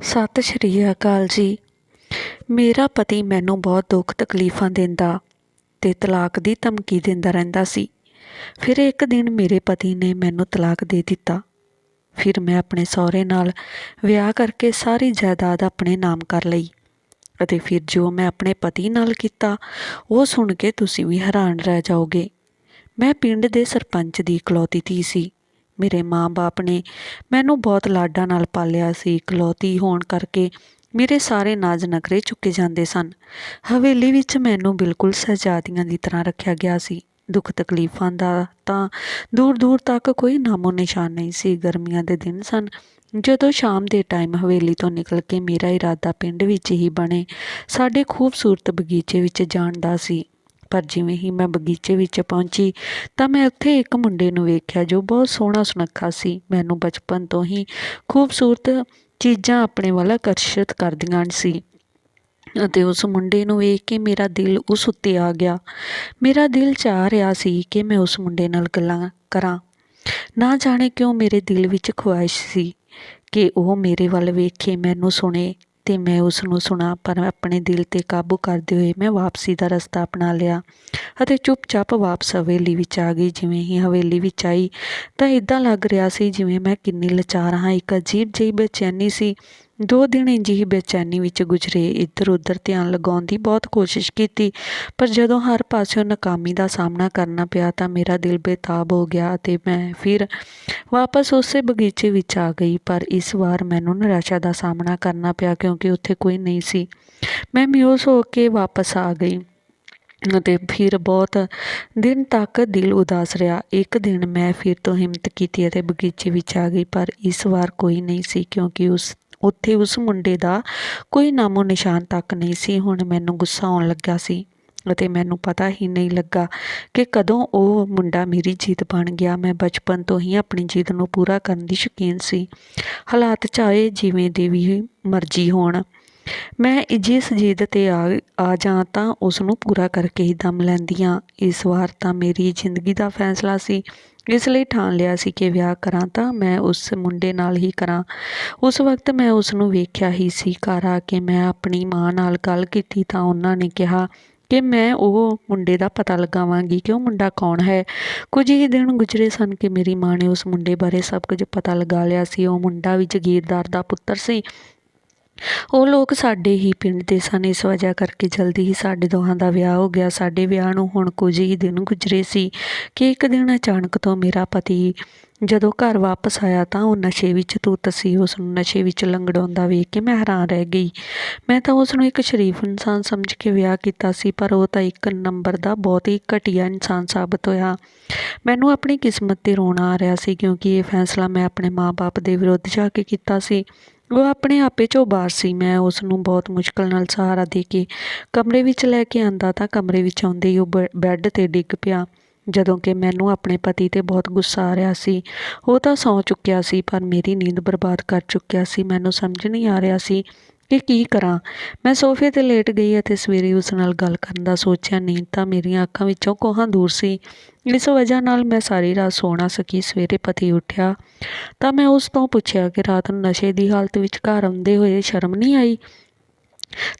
ਸਤਿ ਸ਼੍ਰੀ ਅਕਾਲ ਜੀ। ਮੇਰਾ ਪਤੀ ਮੈਨੂੰ ਬਹੁਤ ਦੁੱਖ ਤਕਲੀਫਾਂ ਦਿੰਦਾ ਤੇ ਤਲਾਕ ਦੀ ਧਮਕੀ ਦਿੰਦਾ ਰਹਿੰਦਾ ਸੀ। ਫਿਰ ਇੱਕ ਦਿਨ ਮੇਰੇ ਪਤੀ ਨੇ ਮੈਨੂੰ ਤਲਾਕ ਦੇ ਦਿੱਤਾ। ਫਿਰ ਮੈਂ ਆਪਣੇ ਸਹੁਰੇ ਨਾਲ ਵਿਆਹ ਕਰਕੇ ਸਾਰੀ ਜਾਇਦਾਦ ਆਪਣੇ ਨਾਮ ਕਰ ਲਈ ਅਤੇ ਫਿਰ ਜੋ ਮੈਂ ਆਪਣੇ ਪਤੀ ਨਾਲ ਕੀਤਾ, ਉਹ ਸੁਣ ਕੇ ਤੁਸੀਂ ਵੀ ਹੈਰਾਨ ਰਹਿ ਜਾਓਗੇ। ਮੈਂ ਪਿੰਡ ਦੇ ਸਰਪੰਚ ਦੀ ਇਕਲੌਤੀ ਧੀ ਸੀ। ਮੇਰੇ ਮਾਂ-ਬਾਪ ਨੇ ਮੈਨੂੰ ਬਹੁਤ ਲਾਡਾਂ ਨਾਲ ਪਾਲਿਆ ਸੀ, ਇਕਲੌਤੀ ਹੋਣ ਕਰਕੇ ਮੇਰੇ ਸਾਰੇ ਨਾਜ਼ ਨਖਰੇ ਚੁੱਕੇ ਜਾਂਦੇ ਸਨ। ਹਵੇਲੀ ਵਿੱਚ ਮੈਨੂੰ ਬਿਲਕੁਲ ਸਹਜ਼ਾਦੀਆਂ ਦੀ ਤਰ੍ਹਾਂ ਰੱਖਿਆ ਗਿਆ ਸੀ। ਦੁੱਖ ਤਕਲੀਫਾਂ ਦਾ ਤਾਂ ਦੂਰ ਦੂਰ ਤੱਕ ਕੋਈ ਨਾਮੋ ਨਿਸ਼ਾਨ ਨਹੀਂ ਸੀ। ਗਰਮੀਆਂ ਦੇ ਦਿਨ ਸਨ। ਜਦੋਂ ਸ਼ਾਮ ਦੇ ਟਾਈਮ ਹਵੇਲੀ ਤੋਂ ਨਿਕਲ ਕੇ ਮੇਰਾ ਇਰਾਦਾ ਪਿੰਡ ਵਿੱਚ ਹੀ ਬਣੇ, ਸਾਡੇ ਖੂਬਸੂਰਤ ਬਗੀਚੇ ਵਿੱਚ ਜਾਣ ਦਾ ਸੀ। ਪਰ ਜਿਵੇਂ ਹੀ ਮੈਂ ਬਗੀਚੇ ਵਿੱਚ ਪਹੁੰਚੀ ਤਾਂ ਮੈਂ ਉੱਥੇ ਇੱਕ ਮੁੰਡੇ ਨੂੰ ਵੇਖਿਆ ਜੋ ਬਹੁਤ ਸੋਹਣਾ ਸੁਨੱਖਾ ਸੀ। ਮੈਨੂੰ ਬਚਪਨ ਤੋਂ ਹੀ ਖੂਬਸੂਰਤ ਚੀਜ਼ਾਂ ਆਪਣੇ ਵੱਲ ਆਕਰਸ਼ਿਤ ਕਰਦੀਆਂ ਸੀ ਅਤੇ ਉਸ ਮੁੰਡੇ ਨੂੰ ਵੇਖ ਕੇ ਮੇਰਾ ਦਿਲ ਉਸ ਉੱਤੇ ਆ ਗਿਆ। ਮੇਰਾ ਦਿਲ ਚਾਹ ਰਿਹਾ ਸੀ ਕਿ ਮੈਂ ਉਸ ਮੁੰਡੇ ਨਾਲ ਗੱਲਾਂ ਕਰਾਂ। ਨਾ ਜਾਣੇ ਕਿਉਂ ਮੇਰੇ ਦਿਲ ਵਿੱਚ ਖੁਆਇਸ਼ ਸੀ ਕਿ ਉਹ ਮੇਰੇ ਵੱਲ ਵੇਖੇ ਮੈਨੂੰ ਸੁਣੇ। ਤੇ ਮੈਂ ਉਸ ਨੂੰ ਸੁਣਾ, ਪਰ ਆਪਣੇ ਦਿਲ ਤੇ ਕਾਬੂ ਕਰਦੇ ਹੋਏ ਮੈਂ ਵਾਪਸੀ ਦਾ ਰਸਤਾ ਅਪਣਾ ਲਿਆ ਅਤੇ ਚੁੱਪਚਾਪ ਵਾਪਸ ਹਵੇਲੀ ਵਿੱਚ ਆ ਗਈ। ਜਿਵੇਂ ਹੀ ਹਵੇਲੀ ਵਿੱਚ ਆਈ ਤਾਂ ਇਦਾਂ ਲੱਗ ਰਿਹਾ ਸੀ ਜਿਵੇਂ ਮੈਂ ਕਿੰਨੀ ਲਾਚਾਰ ਹਾਂ। ਇੱਕ ਅਜੀਬ ਜਿਹੀ ਬੇਚੈਨੀ ਸੀ। ਦੋ ਦਿਨ ਇੰਜ ਹੀ ਬੇਚੈਨੀ ਵਿੱਚ ਗੁਜ਼ਰੇ ਇੱਧਰ ਉੱਧਰ ਧਿਆਨ ਲਗਾਉਣ ਦੀ ਬਹੁਤ ਕੋਸ਼ਿਸ਼ ਕੀਤੀ, ਪਰ ਜਦੋਂ ਹਰ ਪਾਸਿਓਂ ਨਾਕਾਮੀ ਦਾ ਸਾਹਮਣਾ ਕਰਨਾ ਪਿਆ ਤਾਂ ਮੇਰਾ ਦਿਲ ਬੇਤਾਬ ਹੋ ਗਿਆ ਅਤੇ ਮੈਂ ਫਿਰ ਵਾਪਸ ਉਸੇ ਬਗੀਚੇ ਵਿੱਚ ਆ ਗਈ। ਪਰ ਇਸ ਵਾਰ ਮੈਨੂੰ ਨਿਰਾਸ਼ਾ ਦਾ ਸਾਹਮਣਾ ਕਰਨਾ ਪਿਆ ਕਿਉਂਕਿ ਉੱਥੇ ਕੋਈ ਨਹੀਂ ਸੀ। ਮੈਂ ਮਿਊਸ ਹੋ ਕੇ ਵਾਪਸ ਆ ਗਈ ਅਤੇ ਫਿਰ ਬਹੁਤ ਦਿਨ ਤੱਕ ਦਿਲ ਉਦਾਸ ਰਿਹਾ। ਇੱਕ ਦਿਨ ਮੈਂ ਫਿਰ ਤੋਂ ਹਿੰਮਤ ਕੀਤੀ ਅਤੇ ਬਗੀਚੇ ਵਿੱਚ ਆ ਗਈ, ਪਰ ਇਸ ਵਾਰ ਕੋਈ ਨਹੀਂ ਸੀ ਕਿਉਂਕਿ ਉਸ ਉੱਥੇ ਉਸ ਮੁੰਡੇ ਦਾ ਕੋਈ ਨਾਮੋ ਨਿਸ਼ਾਨ ਤੱਕ ਨਹੀਂ ਸੀ। ਹੁਣ ਮੈਨੂੰ ਗੁੱਸਾ ਆਉਣ ਲੱਗਾ ਸੀ ਅਤੇ ਮੈਨੂੰ ਪਤਾ ਹੀ ਨਹੀਂ ਲੱਗਾ ਕਿ ਕਦੋਂ ਉਹ ਮੁੰਡਾ ਮੇਰੀ ਜਿੱਦ ਬਣ ਗਿਆ। ਮੈਂ ਬਚਪਨ ਤੋਂ ਹੀ ਆਪਣੀ ਜਿੱਦ ਨੂੰ ਪੂਰਾ ਕਰਨ ਦੀ ਸ਼ੌਕੀਨ ਸੀ। ਹਾਲਾਤ ਚਾਹੇ ਜਿਵੇਂ ਦੇ ਵੀ ਮਰਜ਼ੀ ਹੋਣ, ਮੈਂ ਜਿਸ ਜਿੱਦ ਤੇ ਆ ਆ ਜਾਂ ਤਾਂ ਉਸ ਨੂੰ ਪੂਰਾ ਕਰਕੇ ਹੀ ਦਮ ਲੈਂਦੀਆਂ ਇਸ ਵਾਰ ਤਾਂ ਮੇਰੀ ਜ਼ਿੰਦਗੀ ਦਾ ਫੈਸਲਾ ਸੀ। ਇਸ ਲਈ ਠਾਣ ਲਿਆ ਸੀ ਕਿ ਵਿਆਹ ਕਰਾਂ ਤਾਂ ਮੈਂ ਉਸ ਮੁੰਡੇ ਨਾਲ ਹੀ ਕਰਾਂ। ਉਸ ਵਕਤ ਮੈਂ ਉਸ ਨੂੰ ਵੇਖਿਆ ਹੀ ਸੀ ਘਰ ਆ ਕੇ ਮੈਂ ਆਪਣੀ ਮਾਂ ਨਾਲ ਗੱਲ ਕੀਤੀ ਤਾਂ ਉਹਨਾਂ ਨੇ ਕਿਹਾ ਕਿ ਮੈਂ ਉਹ ਮੁੰਡੇ ਦਾ ਪਤਾ ਲਗਾਵਾਂਗੀ ਕਿ ਉਹ ਮੁੰਡਾ ਕੌਣ ਹੈ। ਕੁਝ ਹੀ ਦਿਨ ਗੁਜ਼ਰੇ ਸਨ ਕਿ ਮੇਰੀ ਮਾਂ ਨੇ ਉਸ ਮੁੰਡੇ ਬਾਰੇ ਸਭ ਕੁਝ ਪਤਾ ਲਗਾ ਲਿਆ ਸੀ। ਉਹ ਮੁੰਡਾ ਵੀ ਜਗੀਰਦਾਰ ਦਾ ਪੁੱਤਰ ਸੀ। ਉਹ ਲੋਕ ਸਾਡੇ ਹੀ ਪਿੰਡ ਦੇ ਸਨ, ਇਸ ਵਜ੍ਹਾ ਕਰਕੇ ਜਲਦੀ ਹੀ ਸਾਡੇ ਦੋਹਾਂ ਦਾ ਵਿਆਹ ਹੋ ਗਿਆ। ਸਾਡੇ ਵਿਆਹ ਨੂੰ ਹੁਣ ਕੁਝ ਹੀ ਦਿਨ ਗੁਜ਼ਰੇ ਸੀ ਕਿ ਇੱਕ ਦਿਨ ਅਚਾਨਕ ਤੋਂ ਮੇਰਾ ਪਤੀ ਜਦੋਂ ਘਰ ਵਾਪਸ ਆਇਆ ਤਾਂ ਉਹ ਨਸ਼ੇ ਵਿੱਚ ਧੁੱਤ ਸੀ। ਉਸ ਨੂੰ ਨਸ਼ੇ ਵਿੱਚ ਲੰਗੜਾਉਂਦਾ ਵੇਖ ਕੇ ਮੈਂ ਹੈਰਾਨ ਰਹਿ ਗਈ। ਮੈਂ ਤਾਂ ਉਸ ਨੂੰ ਇੱਕ ਸ਼ਰੀਫ ਇਨਸਾਨ ਸਮਝ ਕੇ ਵਿਆਹ ਕੀਤਾ ਸੀ, ਪਰ ਉਹ ਤਾਂ ਇੱਕ ਨੰਬਰ ਦਾ ਬਹੁਤ ਹੀ ਘਟੀਆ ਇਨਸਾਨ ਸਾਬਤ ਹੋਇਆ। ਮੈਨੂੰ ਆਪਣੀ ਕਿਸਮਤ ਤੇ ਰੋਣਾ ਆ ਰਿਹਾ ਸੀ ਕਿਉਂਕਿ ਇਹ ਫੈਸਲਾ ਮੈਂ ਆਪਣੇ ਮਾਪੇ ਦੇ ਵਿਰੁੱਧ ਜਾ ਕੇ ਕੀਤਾ ਸੀ। ਉਹ ਆਪਣੇ ਆਪੇ ਚੋਂ ਬਾਹਰ ਸੀ। ਮੈਂ ਉਸ ਨੂੰ ਬਹੁਤ ਮੁਸ਼ਕਲ ਨਾਲ ਸਹਾਰਾ ਦੇ ਕੇ ਕਮਰੇ ਵਿੱਚ ਲੈ ਕੇ ਆਂਦਾ ਤਾਂ ਕਮਰੇ ਵਿੱਚ ਆਉਂਦੇ ਹੀ ਉਹ ਬੈੱਡ ਤੇ ਡਿੱਗ ਪਿਆ। ਜਦੋਂ ਕਿ ਮੈਨੂੰ ਆਪਣੇ ਪਤੀ ਤੇ ਬਹੁਤ ਗੁੱਸਾ ਆ ਰਿਹਾ ਸੀ। ਉਹ ਤਾਂ ਸੌਂ ਚੁੱਕਿਆ ਸੀ, ਪਰ ਮੇਰੀ ਨੀਂਦ ਬਰਬਾਦ ਕਰ ਚੁੱਕਿਆ ਸੀ। ਮੈਨੂੰ ਸਮਝ ਨਹੀਂ ਆ ਰਿਹਾ ਸੀ ਕਿ ਕੀ ਕਰਾਂ? ਮੈਂ ਸੋਫੇ ਤੇ ਲੇਟ ਗਈ ਅਤੇ ਸਵੇਰੇ ਉਸ ਨਾਲ ਗੱਲ ਕਰਨ ਦਾ ਸੋਚਿਆ ਨੀਂਦ ਤਾਂ ਮੇਰੀਆਂ ਅੱਖਾਂ ਵਿੱਚੋਂ ਕੋਹਾਂ ਦੂਰ ਸੀ। ਇਸ ਵਜ੍ਹਾ ਨਾਲ ਮੈਂ ਸਾਰੀ ਰਾਤ ਸੌ ਨਾ ਸਕੀ। ਸਵੇਰੇ ਪਤੀ ਉੱਠਿਆ ਤਾਂ ਮੈਂ ਉਸ ਤੋਂ ਪੁੱਛਿਆ ਕਿ ਰਾਤ ਨੂੰ ਨਸ਼ੇ ਦੀ ਹਾਲਤ ਵਿੱਚ ਘਰ ਆਉਂਦੇ ਹੋਏ ਸ਼ਰਮ ਨਹੀਂ ਆਈ?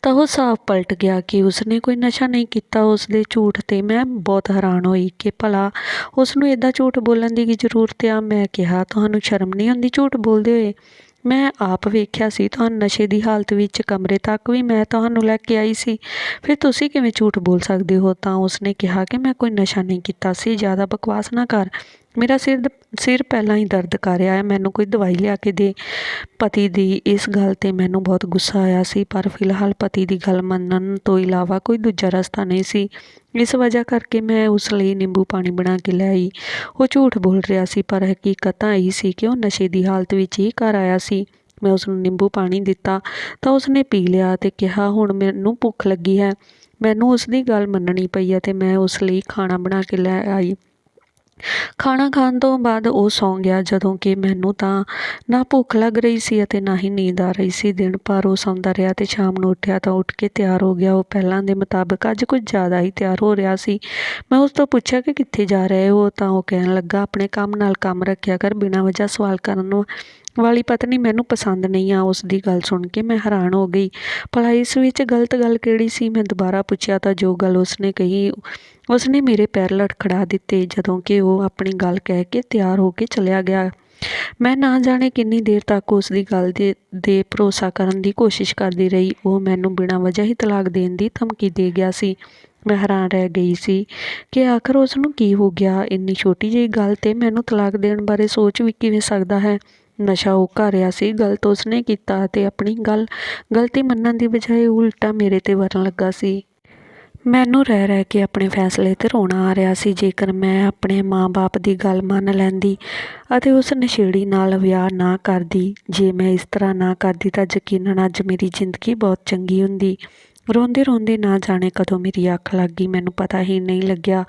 ਤਾਂ ਉਹ ਸਾਫ਼ ਪਲਟ ਗਿਆ ਕਿ ਉਸਨੇ ਕੋਈ ਨਸ਼ਾ ਨਹੀਂ ਕੀਤਾ। ਉਸ ਦੇ ਝੂਠ ਤੇ ਮੈਂ ਬਹੁਤ ਹੈਰਾਨ ਹੋਈ ਕਿ ਭਲਾ ਉਸ ਨੂੰ ਇਦਾਂ ਝੂਠ ਬੋਲਣ ਦੀ ਕੀ ਜ਼ਰੂਰਤ ਆ? ਮੈਂ ਕਿਹਾ, ਤੁਹਾਨੂੰ ਸ਼ਰਮ ਨਹੀਂ ਆਉਂਦੀ ਝੂਠ ਬੋਲਦੇ ਹੋਏ? ਮੈਂ ਆਪ ਵੇਖਿਆ ਸੀ ਤੁਹਾਨੂੰ ਨਸ਼ੇ ਦੀ ਹਾਲਤ ਵਿੱਚ ਕਮਰੇ ਤੱਕ ਵੀ ਮੈਂ ਤੁਹਾਨੂੰ ਲੈ ਕੇ ਆਈ ਸੀ। ਫਿਰ ਤੁਸੀਂ ਕਿਵੇਂ ਝੂਠ ਬੋਲ ਸਕਦੇ ਹੋ? ਤਾਂ ਉਸਨੇ ਕਿਹਾ ਕਿ ਮੈਂ ਕੋਈ ਨਸ਼ਾ ਨਹੀਂ ਕੀਤਾ ਸੀ, ਜ਼ਿਆਦਾ ਬਕਵਾਸ ਨਾ ਕਰ। ਮੇਰਾ ਸਿਰ ਸਿਰ ਪਹਿਲਾਂ ਹੀ ਦਰਦ ਕਰ ਰਿਹਾ ਹੈ। ਮੈਨੂੰ ਕੋਈ ਦਵਾਈ ਲਿਆ ਕੇ ਦੇ। ਪਤੀ ਦੀ ਇਸ ਗੱਲ ਤੇ ਮੈਨੂੰ ਬਹੁਤ ਗੁੱਸਾ ਆਇਆ ਸੀ, ਪਰ ਫਿਲਹਾਲ ਪਤੀ ਦੀ ਗੱਲ ਮੰਨਣ ਤੋਂ ਇਲਾਵਾ ਕੋਈ ਦੂਜਾ ਰਸਤਾ ਨਹੀਂ ਸੀ। ਇਸ ਵਜ੍ਹਾ ਕਰਕੇ ਮੈਂ ਉਸ ਲਈ ਨਿੰਬੂ ਪਾਣੀ ਬਣਾ ਕੇ ਲੈ ਆਈ। ਉਹ ਝੂਠ ਬੋਲ ਰਿਹਾ ਸੀ, ਪਰ ਹਕੀਕਤ ਤਾਂ ਇਹ ਸੀ ਕਿ ਉਹ ਨਸ਼ੇ ਦੀ ਹਾਲਤ ਵਿੱਚ ਹੀ ਘਰ ਆਇਆ ਸੀ। ਮੈਂ ਉਸ ਨੂੰ ਨਿੰਬੂ ਪਾਣੀ ਦਿੱਤਾ, ਤਾਂ ਉਸਨੇ ਪੀ ਲਿਆ ਤੇ ਕਿਹਾ, ਹੁਣ ਮੈਨੂੰ ਭੁੱਖ ਲੱਗੀ ਹੈ। ਮੈਨੂੰ ਉਸ ਦੀ ਗੱਲ ਮੰਨਣੀ ਪਈ ਅਤੇ ਮੈਂ ਉਸ ਲਈ ਖਾਣਾ ਬਣਾ ਕੇ ਲੈ ਆਈ। ਖਾਣਾ ਖਾਣ ਤੋਂ ਬਾਅਦ ਉਹ ਸੌਂ ਗਿਆ, ਜਦੋਂ ਕਿ ਮੈਨੂੰ ਤਾਂ ਨਾ ਭੁੱਖ ਲੱਗ ਰਹੀ ਸੀ ਅਤੇ ਨਾ ਹੀ ਨੀਂਦ ਆ ਰਹੀ ਸੀ। ਦਿਨ ਭਰ ਉਹ ਸੌਂਦਾ ਰਿਹਾ ਤੇ ਸ਼ਾਮ ਨੂੰ ਉੱਠਿਆ ਤਾਂ ਉੱਠ ਕੇ ਤਿਆਰ ਹੋ ਗਿਆ। ਉਹ ਪਹਿਲਾਂ ਦੇ ਮੁਤਾਬਕ ਅੱਜ ਕੁਝ ਜ਼ਿਆਦਾ ਹੀ ਤਿਆਰ ਹੋ ਰਿਹਾ ਸੀ। ਮੈਂ ਉਸ ਤੋਂ ਪੁੱਛਿਆ ਕਿ ਕਿੱਥੇ ਜਾ ਰਹੇ ਹੋ? ਤਾਂ ਉਹ ਕਹਿਣ ਲੱਗਾ, ਆਪਣੇ ਕੰਮ ਨਾਲ ਕੰਮ ਰੱਖਿਆ ਕਰ, ਬਿਨਾਂ ਵਜ੍ਹਾ ਸਵਾਲ ਕਰਨ ਨੂੰ। ਵਾਲੀ ਪਤਨੀ ਮੈਨੂੰ ਪਸੰਦ ਨਹੀਂ ਆ ਉਸ ਦੀ ਗੱਲ ਸੁਣ ਕੇ ਮੈਂ ਹੈਰਾਨ ਹੋ ਗਈ। ਭਲਾ ਇਸ ਵਿੱਚ ਗਲਤ ਗੱਲ ਕਿਹੜੀ ਸੀ? ਮੈਂ ਦੁਬਾਰਾ ਪੁੱਛਿਆ ਤਾਂ ਜੋ ਗੱਲ ਉਸਨੇ ਕਹੀ, ਉਸਨੇ ਮੇਰੇ ਪੈਰ ਲੜਖੜਾ ਦਿੱਤੇ ਜਦੋਂ ਕਿ ਉਹ ਆਪਣੀ ਗੱਲ ਕਹਿ ਕੇ ਤਿਆਰ ਹੋ ਕੇ ਚਲਿਆ ਗਿਆ। ਮੈਂ ਨਾ ਜਾਣੇ ਕਿੰਨੀ ਦੇਰ ਤੱਕ ਉਸ ਦੀ ਗੱਲ ਦੇ ਦੇ ਭਰੋਸਾ ਕਰਨ ਦੀ ਕੋਸ਼ਿਸ਼ ਕਰਦੀ ਰਹੀ। ਉਹ ਮੈਨੂੰ ਬਿਨਾਂ ਵਜ੍ਹਾ ਹੀ ਤਲਾਕ ਦੇਣ ਦੀ ਧਮਕੀ ਦੇ ਗਿਆ ਸੀ। ਮੈਂ ਹੈਰਾਨ ਰਹਿ ਗਈ ਸੀ ਕਿ ਆਖਰ ਉਸ ਨੂੰ ਕੀ ਹੋ ਗਿਆ? ਇੰਨੀ ਛੋਟੀ ਜਿਹੀ ਗੱਲ ਤੇ ਮੈਨੂੰ ਤਲਾਕ ਦੇਣ ਬਾਰੇ ਸੋਚ ਵੀ ਕਿਵੇਂ ਸਕਦਾ ਹੈ? ਨਸ਼ਾ ਉਹ ਕਰ ਰਿਹਾ ਸੀ, ਗਲਤ ਉਸਨੇ ਕੀਤਾ ਅਤੇ ਆਪਣੀ ਗੱਲ ਗਲਤੀ ਮੰਨਣ ਦੀ ਬਜਾਏ ਉਲਟਾ ਮੇਰੇ ਤੇ ਵਰਨ ਲੱਗਾ ਸੀ। ਮੈਨੂੰ ਰਹਿ ਰਹਿ ਕੇ ਆਪਣੇ ਫੈਸਲੇ ਤੇ ਰੋਣਾ ਆ ਰਿਹਾ ਸੀ, ਜੇਕਰ ਮੈਂ ਆਪਣੇ ਮਾਂ-ਬਾਪ ਦੀ ਗੱਲ ਮੰਨ ਲੈਂਦੀ ਅਤੇ ਉਸ ਨਸ਼ੇੜੀ ਨਾਲ ਵਿਆਹ ਨਾ ਕਰਦੀ, ਜੇ ਮੈਂ ਇਸ ਤਰ੍ਹਾਂ ਨਾ ਕਰਦੀ ਤਾਂ ਯਕੀਨਨ ਅੱਜ ਮੇਰੀ ਜ਼ਿੰਦਗੀ ਬਹੁਤ ਚੰਗੀ ਹੁੰਦੀ। ਰੋਂਦੇ ਰੋਂਦੇ ਨਾ ਜਾਣੇ ਕਦੋਂ ਮੇਰੀ ਅੱਖ ਲੱਗ ਗਈ। ਮੈਨੂੰ ਪਤਾ ਹੀ ਨਹੀਂ ਲੱਗਿਆ।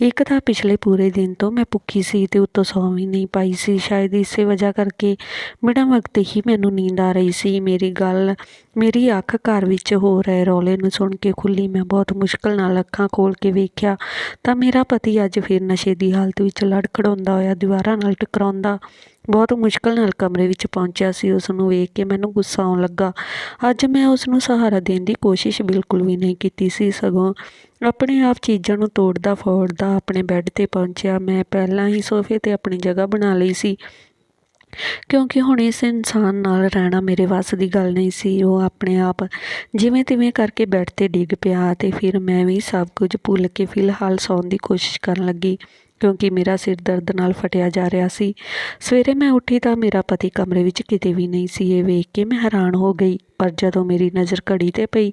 ਇੱਕ ਤਾਂ ਪਿਛਲੇ ਪੂਰੇ ਦਿਨ ਤੋਂ ਮੈਂ ਭੁੱਖੀ ਸੀ ਤੇ ਉੱਤੋਂ ਸੌਂ ਵੀ ਨਹੀਂ ਪਾਈ ਸੀ। ਸ਼ਾਇਦ ਇਸੇ ਵਜ੍ਹਾ ਕਰਕੇ ਬਿਨਾਂ ਵਕਤ ਹੀ ਮੈਨੂੰ ਨੀਂਦ ਆ ਰਹੀ ਸੀ। ਮੇਰੀ ਗੱਲ, ਮੇਰੀ ਅੱਖ ਘਰ ਵਿੱਚ ਹੋ ਰਹੇ ਰੌਲੇ ਨੂੰ ਸੁਣ ਕੇ ਖੁੱਲੀ ਮੈਂ ਬਹੁਤ ਮੁਸ਼ਕਲ ਨਾਲ ਅੱਖਾਂ ਖੋਲ ਕੇ ਵੇਖਿਆ। ਤਾਂ ਮੇਰਾ ਪਤੀ ਅੱਜ ਫਿਰ ਨਸ਼ੇ ਦੀ ਹਾਲਤ ਵਿੱਚ ਲੜਖੜਾਉਂਦਾ ਹੋਇਆ, ਦੀਵਾਰਾਂ ਨਾਲ ਟਕਰਾਉਂਦਾ। ਬਹੁਤ ਮੁਸ਼ਕਲ ਨਾਲ ਕਮਰੇ ਵਿੱਚ ਪਹੁੰਚਿਆ ਸੀ। ਉਸ ਨੂੰ ਵੇਖ ਕੇ ਮੈਨੂੰ ਗੁੱਸਾ ਆਉਣ ਲੱਗਾ। ਅੱਜ ਮੈਂ ਉਸ ਨੂੰ ਸਹਾਰਾ ਦੇਣ ਦੀ ਕੋਸ਼ਿਸ਼ ਬਿਲਕੁਲ ਵੀ ਨਹੀਂ ਕੀਤੀ ਸੀ। ਸਗੋਂ ਆਪਣੇ ਆਪ ਚੀਜ਼ਾਂ ਨੂੰ ਤੋੜਦਾ ਫੋੜਦਾ ਆਪਣੇ ਬੈੱਡ ਤੇ ਪਹੁੰਚਿਆ। ਮੈਂ ਪਹਿਲਾਂ ਹੀ ਸੋਫੇ ਤੇ ਆਪਣੀ ਜਗ੍ਹਾ ਬਣਾ ਲਈ ਸੀ। ਕਿਉਂਕਿ ਹੁਣ ਇਸ ਇਨਸਾਨ ਨਾਲ ਰਹਿਣਾ ਮੇਰੇ ਵੱਸ ਦੀ ਗੱਲ ਨਹੀਂ ਸੀ। ਉਹ ਆਪਣੇ ਆਪ ਜਿਵੇਂ ਤਿਵੇਂ ਕਰਕੇ ਬੈੱਡ ਤੇ ਡਿੱਗ ਪਿਆ ਤੇ ਫਿਰ ਮੈਂ ਵੀ ਸਭ ਕੁਝ ਭੁੱਲ ਕੇ ਫਿਲਹਾਲ ਸੌਣ ਦੀ ਕੋਸ਼ਿਸ਼ ਕਰਨ ਲੱਗੀ। ਕਿਉਂਕਿ ਮੇਰਾ ਸਿਰ ਦਰਦ ਨਾਲ ਫਟਿਆ ਜਾ ਰਿਹਾ ਸੀ। ਸਵੇਰੇ ਮੈਂ ਉੱਠੀ ਤਾਂ ਮੇਰਾ ਪਤੀ ਕਮਰੇ ਵਿੱਚ ਕਿਤੇ ਵੀ ਨਹੀਂ ਸੀ। ਇਹ ਵੇਖ ਕੇ ਮੈਂ ਹੈਰਾਨ ਹੋ ਗਈ। ਪਰ ਜਦੋਂ ਮੇਰੀ ਨਜ਼ਰ ਘੜੀ ਤੇ ਪਈ,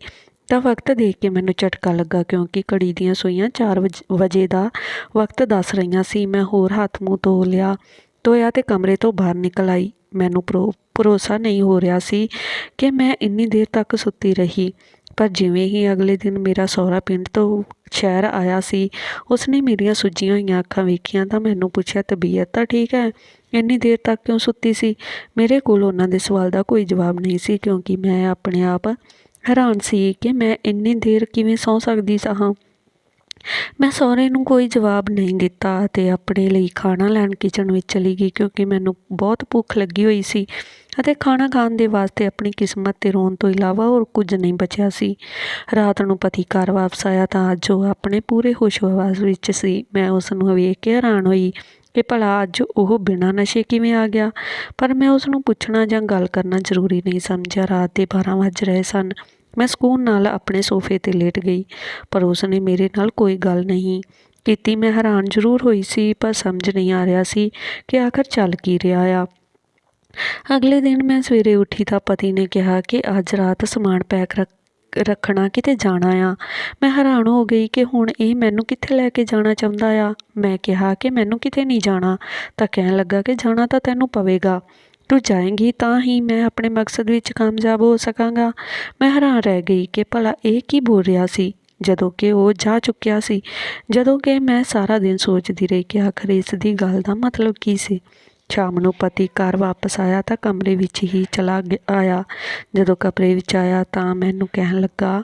ਤਾਂ ਵਕਤ ਦੇਖ ਕੇ ਮੈਨੂੰ ਝਟਕਾ ਲੱਗਾ ਕਿਉਂਕਿ ਘੜੀ ਦੀਆਂ ਸੂਈਆਂ 4 ਵਜੇ ਦਾ ਵਕਤ ਦੱਸ ਰਹੀਆਂ ਸੀ। ਮੈਂ ਹੋਰ ਹੱਥ ਮੂੰਹ ਧੋ ਲਿਆ, ਧੋਇਆ ਤੇ ਕਮਰੇ ਤੋਂ ਬਾਹਰ ਨਿਕਲ ਆਈ। ਮੈਨੂੰ ਭਰੋਸਾ ਨਹੀਂ ਹੋ ਰਿਹਾ ਸੀ ਕਿ ਮੈਂ ਇੰਨੀ ਦੇਰ ਤੱਕ ਸੁੱਤੀ ਰਹੀ। ਪਰ ਜਿਵੇਂ ਹੀ ਅਗਲੇ ਦਿਨ ਮੇਰਾ ਸਹੁਰਾ ਪਿੰਡ ਤੋਂ ਸ਼ਹਿਰ ਆਇਆ ਸੀ, ਉਸਨੇ ਮੇਰੀਆਂ ਸੁੱਜੀਆਂ ਹੋਈਆਂ ਅੱਖਾਂ ਵੇਖੀਆਂ ਤਾਂ ਮੈਨੂੰ ਪੁੱਛਿਆ, ਤਬੀਅਤ ਤਾਂ ਠੀਕ ਹੈ? ਇੰਨੀ ਦੇਰ ਤੱਕ ਕਿਉਂ ਸੁੱਤੀ ਸੀ? ਮੇਰੇ ਕੋਲ ਉਹਨਾਂ ਦੇ ਸਵਾਲ ਦਾ ਕੋਈ ਜਵਾਬ ਨਹੀਂ ਸੀ, ਕਿਉਂਕਿ ਮੈਂ ਆਪਣੇ ਆਪ ਹੈਰਾਨ ਸੀ ਕਿ ਮੈਂ ਇੰਨੀ ਦੇਰ ਕਿਵੇਂ ਸੌਂ ਸਕਦੀ ਸਾਂ। ਮੈਂ ਸਹੁਰੇ ਨੂੰ ਕੋਈ ਜਵਾਬ ਨਹੀਂ ਦਿੱਤਾ ਅਤੇ ਆਪਣੇ ਲਈ ਖਾਣਾ ਲੈਣ ਕਿਚਨ ਵਿੱਚ ਚਲੀ ਗਈ, ਕਿਉਂਕਿ ਮੈਨੂੰ ਬਹੁਤ ਭੁੱਖ ਲੱਗੀ ਹੋਈ ਸੀ। ਅਤੇ ਖਾਣਾ ਖਾਣ ਦੇ ਵਾਸਤੇ ਆਪਣੀ ਕਿਸਮਤ ਤੇ ਰੋਣ ਤੋਂ ਇਲਾਵਾ ਹੋਰ ਕੁਝ ਨਹੀਂ ਬਚਿਆ ਸੀ। ਰਾਤ ਨੂੰ ਪਤੀ ਘਰ ਵਾਪਸ ਆਇਆ ਤਾਂ ਅੱਜ ਉਹ ਆਪਣੇ ਪੂਰੇ ਹੋਸ਼-ਹਵਾਸ ਵਿੱਚ ਸੀ। ਮੈਂ ਉਸ ਨੂੰ ਵੇਖ ਕੇ ਹੈਰਾਨ ਹੋਈ ਕਿ ਭਲਾ ਅੱਜ ਉਹ ਬਿਨਾਂ ਨਸ਼ੇ ਕਿਵੇਂ ਆ ਗਿਆ? ਪਰ ਮੈਂ ਉਸ ਨੂੰ ਪੁੱਛਣਾ ਜਾਂ ਗੱਲ ਕਰਨਾ ਜ਼ਰੂਰੀ ਨਹੀਂ ਸਮਝਿਆ। ਰਾਤ ਦੇ 12 ਵਜ ਰਹੇ ਸਨ। ਮੈਂ ਸਕੂਨ ਨਾਲ ਆਪਣੇ ਸੋਫੇ ਤੇ ਲੇਟ ਗਈ, ਪਰ ਉਸ ਨੇ ਮੇਰੇ ਨਾਲ ਕੋਈ ਗੱਲ ਨਹੀਂ ਕੀਤੀ। ਮੈਂ ਹੈਰਾਨ ਜ਼ਰੂਰ ਹੋਈ ਸੀ, ਪਰ ਸਮਝ ਨਹੀਂ ਆ ਰਿਹਾ ਸੀ ਕਿ ਆਖਰ ਚੱਲ ਕੀ ਰਿਹਾ ਆ। ਅਗਲੇ ਦਿਨ ਮੈਂ ਸਵੇਰੇ ਉੱਠੀ ਤਾਂ ਪਤੀ ਨੇ ਕਿਹਾ ਕਿ ਅੱਜ ਰਾਤ ਸਮਾਨ ਪੈਕ ਰੱਖ, ਰੱਖਣਾ ਕਿਤੇ ਜਾਣਾ ਆ। ਮੈਂ ਹੈਰਾਨ ਹੋ ਗਈ ਕਿ ਹੁਣ ਇਹ ਮੈਨੂੰ ਕਿੱਥੇ ਲੈ ਕੇ ਜਾਣਾ ਚਾਹੁੰਦਾ ਆ। ਮੈਂ ਕਿਹਾ ਕਿ ਮੈਨੂੰ ਕਿਤੇ ਨਹੀਂ ਜਾਣਾ, ਤਾਂ ਕਹਿਣ ਲੱਗਾ ਕਿ ਜਾਣਾ ਤਾਂ ਤੈਨੂੰ ਪਵੇਗਾ। ਤੂੰ ਜਾਏਂਗੀ ਤਾਂ ਹੀ ਮੈਂ ਆਪਣੇ ਮਕਸਦ ਵਿੱਚ ਕਾਮਯਾਬ ਹੋ ਸਕਾਂਗਾ। ਮੈਂ ਹੈਰਾਨ ਰਹਿ ਗਈ ਕਿ ਭਲਾ ਇਹ ਕੀ ਬੋਲ ਰਿਹਾ ਸੀ? ਜਦੋਂ ਕਿ ਉਹ ਜਾ ਚੁੱਕਿਆ ਸੀ। ਜਦੋਂ ਕਿ ਮੈਂ ਸਾਰਾ ਦਿਨ ਸੋਚਦੀ ਰਹੀ ਕਿ ਆਖਰ ਇਸ ਦੀ ਗੱਲ ਦਾ ਮਤਲਬ ਕੀ ਸੀ। ਸ਼ਾਮ ਨੂੰ ਪਤੀ ਘਰ ਵਾਪਸ ਆਇਆ ਤਾਂ ਕਮਰੇ ਵਿੱਚ ਹੀ ਚਲਾ ਆਇਆ। ਜਦੋਂ ਕਮਰੇ ਵਿੱਚ ਆਇਆ ਤਾਂ ਮੈਨੂੰ ਕਹਿਣ ਲੱਗਾ,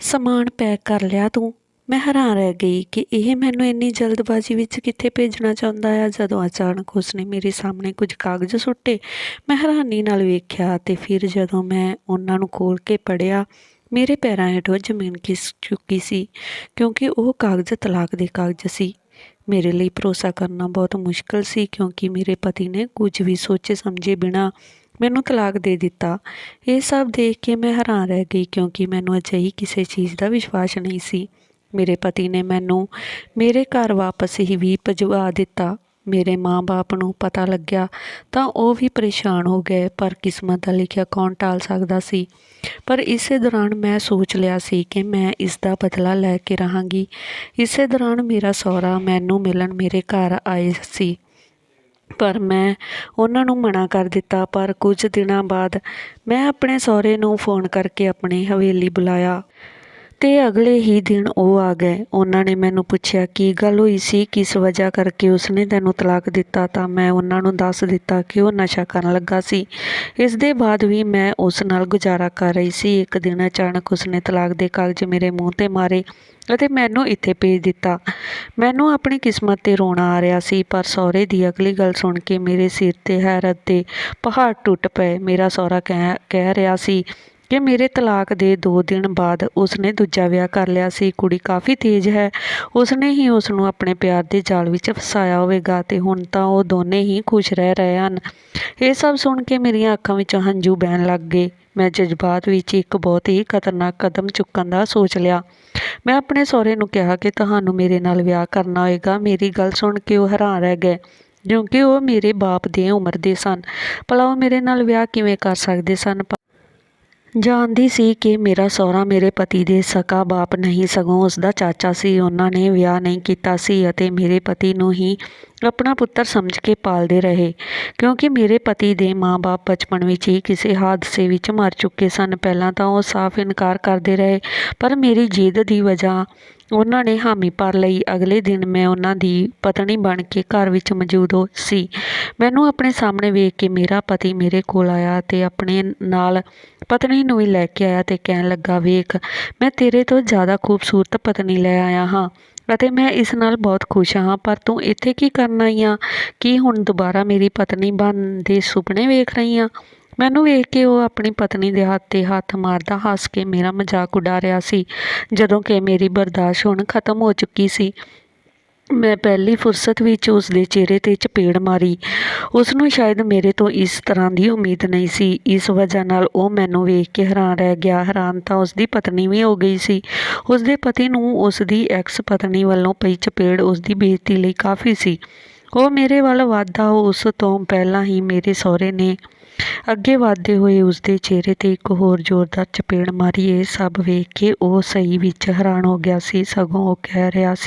ਸਮਾਨ ਪੈਕ ਕਰ ਲਿਆ ਤੂੰ। ਮੈਂ ਹੈਰਾਨ ਰਹਿ ਗਈ ਕਿ ਇਹ ਮੈਨੂੰ ਇੰਨੀ ਜਲਦਬਾਜ਼ੀ ਵਿੱਚ ਕਿੱਥੇ ਭੇਜਣਾ ਚਾਹੁੰਦਾ ਆ। ਜਦੋਂ ਅਚਾਨਕ ਉਸਨੇ ਮੇਰੇ ਸਾਹਮਣੇ ਕੁਝ ਕਾਗਜ਼ ਸੁੱਟੇ, ਮੈਂ ਹੈਰਾਨੀ ਨਾਲ ਵੇਖਿਆ ਤੇ ਫਿਰ ਜਦੋਂ ਮੈਂ ਉਹਨਾਂ ਨੂੰ ਖੋਲ ਕੇ ਪੜਿਆ ਮੇਰੇ ਪੈਰਾਂ ਹੇਠੋਂ ਜ਼ਮੀਨ ਖਿਸ ਚੁੱਕੀ ਸੀ, ਕਿਉਂਕਿ ਉਹ ਕਾਗਜ਼ ਤਲਾਕ ਦੇ ਕਾਗਜ਼ ਸੀ। ਮੇਰੇ ਲਈ ਭਰੋਸਾ ਕਰਨਾ ਬਹੁਤ ਮੁਸ਼ਕਲ ਸੀ ਕਿਉਂਕਿ ਮੇਰੇ ਪਤੀ ਨੇ ਕੁਝ ਵੀ ਸੋਚੇ ਸਮਝੇ ਬਿਨਾ ਮੈਨੂੰ ਤਲਾਕ ਦੇ ਦਿੱਤਾ। ਇਹ ਸਭ ਦੇਖ ਕੇ ਮੈਂ ਹੈਰਾਨ ਰਹਿ ਗਈ ਕਿਉਂਕਿ ਮੈਨੂੰ ਅਜਿਹੀ ਕਿਸੇ ਚੀਜ਼ ਦਾ ਵਿਸ਼ਵਾਸ ਨਹੀਂ ਸੀ। ਮੇਰੇ ਪਤੀ ਨੇ ਮੈਨੂੰ ਮੇਰੇ ਘਰ ਵਾਪਸ ਹੀ ਵੀ ਭਜਵਾ ਦਿੱਤਾ। ਮੇਰੇ ਮਾਂ-ਬਾਪ ਨੂੰ ਪਤਾ ਲੱਗਿਆ ਤਾਂ ਉਹ ਵੀ ਪਰੇਸ਼ਾਨ ਹੋ ਗਏ ਪਰ ਕਿਸਮਤ ਦਾ ਲਿਖਿਆ ਕੌਣ ਟਾਲ ਸਕਦਾ ਸੀ? ਪਰ ਇਸੇ ਦੌਰਾਨ ਮੈਂ ਸੋਚ ਲਿਆ ਸੀ ਕਿ ਮੈਂ ਇਸ ਦਾ ਬਦਲਾ ਲੈ ਕੇ ਰਹਾਂਗੀ। ਇਸੇ ਦੌਰਾਨ ਮੇਰਾ ਸਹੁਰਾ ਮੈਨੂੰ ਮਿਲਣ ਮੇਰੇ ਘਰ ਆਏ ਸੀ। ਪਰ ਮੈਂ ਉਹਨਾਂ ਨੂੰ ਮਨਾ ਕਰ ਦਿੱਤਾ, ਪਰ ਕੁਝ ਦਿਨਾਂ ਬਾਅਦ ਮੈਂ ਆਪਣੇ ਸਹੁਰੇ ਨੂੰ ਫੋਨ ਕਰਕੇ ਆਪਣੀ ਹਵੇਲੀ ਬੁਲਾਇਆ। ਤੇ ਅਗਲੇ ਹੀ ਦਿਨ ਉਹ ਆ ਗਏ। ਉਹਨਾਂ ਨੇ ਮੈਨੂੰ ਪੁੱਛਿਆ, ਕੀ ਗੱਲ ਹੋਈ ਸੀ? ਕਿਸ ਵਜ੍ਹਾ ਕਰਕੇ ਉਸਨੇ ਤੈਨੂੰ ਤਲਾਕ ਦਿੱਤਾ? ਤਾਂ ਮੈਂ ਉਹਨਾਂ ਨੂੰ ਦੱਸ ਦਿੱਤਾ ਕਿ ਉਹ ਨਸ਼ਾ ਕਰਨ ਲੱਗਾ ਸੀ। ਇਸ ਦੇ ਬਾਅਦ ਵੀ ਮੈਂ ਉਸ ਨਾਲ ਗੁਜ਼ਾਰਾ ਕਰ ਰਹੀ ਸੀ। ਇੱਕ ਦਿਨ ਅਚਾਨਕ ਉਸਨੇ ਤਲਾਕ ਦੇ ਕਾਗਜ਼ ਮੇਰੇ ਮੂੰਹ ਤੇ ਮਾਰੇ ਅਤੇ ਮੈਨੂੰ ਇੱਥੇ ਭੇਜ ਦਿੱਤਾ। ਮੈਨੂੰ ਆਪਣੀ ਕਿਸਮਤ ਤੇ ਰੋਣਾ ਆ ਰਿਹਾ ਸੀ, ਪਰ ਸਹੁਰੇ ਦੀ ਅਗਲੀ ਗੱਲ ਸੁਣ ਕੇ ਮੇਰੇ ਸਿਰ ਤੇ ਹੈਰਤ ਦੇ ਪਹਾੜ ਟੁੱਟ ਪਏ। ਮੇਰਾ ਸਹੁਰਾ ਕਹਿ ਕਹਿ ਰਿਹਾ ਸੀ ਕਿ ਮੇਰੇ ਤਲਾਕ ਦੇ 2 ਦਿਨ ਬਾਅਦ ਉਸਨੇ ਦੂਜਾ ਵਿਆਹ ਕਰ ਲਿਆ ਸੀ। ਕੁੜੀ ਕਾਫੀ ਤੇਜ਼ ਹੈ। ਉਸਨੇ ਹੀ ਉਸ ਨੂੰ ਆਪਣੇ ਪਿਆਰ ਦੇ ਜਾਲ ਵਿੱਚ ਫਸਾਇਆ ਹੋਵੇਗਾ ਤੇ ਹੁਣ ਤਾਂ ਉਹ ਦੋਨੇ ਹੀ ਖੁਸ਼ ਰਹਿ ਰਹੇ ਹਨ। ਇਹ ਸਭ ਸੁਣ ਕੇ ਮੇਰੀਆਂ ਅੱਖਾਂ ਵਿੱਚੋਂ ਹੰਝੂ ਬਹਿਣ ਲੱਗ ਗਏ। ਮੈਂ ਜਜ਼ਬਾਤ ਵਿੱਚ ਇੱਕ ਬਹੁਤ ਹੀ ਖਤਰਨਾਕ ਕਦਮ ਚੁੱਕਣ ਦਾ ਸੋਚ ਲਿਆ। ਮੈਂ ਆਪਣੇ ਸਹੁਰੇ ਨੂੰ ਕਿਹਾ ਕਿ ਤੁਹਾਨੂੰ ਮੇਰੇ ਨਾਲ ਵਿਆਹ ਕਰਨਾ ਹੋਏਗਾ। ਮੇਰੀ ਗੱਲ ਸੁਣ ਕੇ ਉਹ ਹੈਰਾਨ ਰਹਿ ਗਏ, ਕਿਉਂਕਿ ਉਹ ਮੇਰੇ ਬਾਪ ਦੇ ਉਮਰ ਦੇ ਸਨ। ਭਲਾ ਉਹ ਮੇਰੇ ਨਾਲ ਵਿਆਹ ਕਿਵੇਂ ਕਰ ਸਕਦੇ ਸਨ? ਜਾਣਦੀ ਸੀ ਕਿ ਮੇਰਾ ਸਹੁਰਾ ਮੇਰੇ ਪਤੀ ਦੇ ਸਕਾ ਬਾਪ ਨਹੀਂ, ਸਗੋਂ ਉਸ ਦਾ ਚਾਚਾ ਸੀ। ਉਹਨਾਂ ਨੇ ਵਿਆਹ ਨਹੀਂ ਕੀਤਾ ਸੀ ਅਤੇ ਮੇਰੇ ਪਤੀ ਨੂੰ ਹੀ ਆਪਣਾ ਪੁੱਤਰ ਸਮਝ ਕੇ ਪਾਲਦੇ ਰਹੇ, ਕਿਉਂਕਿ ਮੇਰੇ ਪਤੀ ਦੇ ਮਾਂ-ਬਾਪ ਬਚਪਨ ਵਿੱਚ ਹੀ ਕਿਸੇ ਹਾਦਸੇ ਵਿੱਚ ਮਰ ਚੁੱਕੇ ਸਨ। ਪਹਿਲਾਂ ਤਾਂ ਉਹ ਸਾਫ਼ ਇਨਕਾਰ ਕਰਦੇ ਰਹੇ, ਪਰ ਮੇਰੀ ਜਿੱਦ ਦੀ ਵਜ੍ਹਾ ਉਹਨਾਂ ਨੇ ਹਾਮੀ ਭਰ ਲਈ। ਅਗਲੇ ਦਿਨ ਮੈਂ ਉਹਨਾਂ ਦੀ ਪਤਨੀ ਬਣ ਕੇ ਘਰ ਵਿੱਚ ਮੌਜੂਦ ਹੋ ਸੀ। ਮੈਨੂੰ ਆਪਣੇ ਸਾਹਮਣੇ ਵੇਖ ਕੇ ਮੇਰਾ ਪਤੀ ਮੇਰੇ ਕੋਲ ਆਇਆ ਤੇ ਆਪਣੇ ਨਾਲ ਪਤਨੀ ਨੂੰ ਵੀ ਲੈ ਕੇ ਆਇਆ ਤੇ ਕਹਿਣ ਲੱਗਾ, ਵੇਖ, ਮੈਂ ਤੇਰੇ ਤੋਂ ਜ਼ਿਆਦਾ ਖੂਬਸੂਰਤ ਪਤਨੀ ਲੈ ਆਇਆ ਹਾਂ ਅਤੇ ਮੈਂ ਇਸ ਨਾਲ ਬਹੁਤ ਖੁਸ਼ ਹਾਂ, ਪਰ ਤੂੰ ਇੱਥੇ ਕੀ ਕਰਨ ਆਈ ਆ? ਕੀ ਹੁਣ ਦੁਬਾਰਾ ਮੇਰੀ ਪਤਨੀ ਬਣਨ ਦੇ ਸੁਪਨੇ ਵੇਖ ਰਹੀ ਆ? ਮੈਨੂੰ ਵੇਖ ਕੇ ਉਹ ਆਪਣੀ ਪਤਨੀ ਦੇ ਹੱਥ 'ਤੇ ਹੱਥ ਮਾਰਦਾ ਹੱਸ ਕੇ ਮੇਰਾ ਮਜ਼ਾਕ ਉਡਾ ਰਿਹਾ ਸੀ, ਜਦੋਂ ਕਿ ਮੇਰੀ ਬਰਦਾਸ਼ਤ ਹੁਣ ਖਤਮ ਹੋ ਚੁੱਕੀ ਸੀ। ਮੈਂ ਪਹਿਲੀ ਫੁਰਸਤ ਵਿੱਚ ਉਸ ਦੇ ਚਿਹਰੇ 'ਤੇ ਚਪੇੜ ਮਾਰੀ। ਉਸ ਨੂੰ ਸ਼ਾਇਦ ਮੇਰੇ ਤੋਂ ਇਸ ਤਰ੍ਹਾਂ ਦੀ ਉਮੀਦ ਨਹੀਂ ਸੀ। ਇਸ ਵਜ੍ਹਾ ਨਾਲ ਉਹ ਮੈਨੂੰ ਵੇਖ ਕੇ ਹੈਰਾਨ ਰਹਿ ਗਿਆ। ਹੈਰਾਨ ਤਾਂ ਉਸ ਦੀ ਪਤਨੀ ਵੀ ਹੋ ਗਈ ਸੀ। ਉਸ ਦੇ ਪਤੀ ਨੂੰ ਉਸ ਦੀ ਐਕਸ ਪਤਨੀ ਵੱਲੋਂ ਪਈ ਚਪੇੜ ਉਸ ਦੀ ਬੇਇੱਜ਼ਤੀ ਲਈ ਕਾਫੀ ਸੀ। ਉਹ ਮੇਰੇ ਵੱਲ ਵਾਧਾ ਉਸ ਤੋਂ ਪਹਿਲਾਂ ਹੀ ਮੇਰੇ ਸਹੁਰੇ ਨੇ ਅੱਗੇ ਵਧਦੇ ਹੋਏ ਉਸਦੇ ਚਿਹਰੇ 'ਤੇ ਇੱਕ ਹੋਰ ਜ਼ੋਰਦਾਰ ਚਪੇੜ ਮਾਰੀ ਇਹ ਸਭ ਵੇਖ ਕੇ ਉਹ ਸਹੀ ਵਿੱਚ ਹੈਰਾਨ ਹੋ ਗਿਆ ਸੀ, ਸਗੋਂ ਉਹ ਕਹਿ ਰਿਹਾ ਸੀ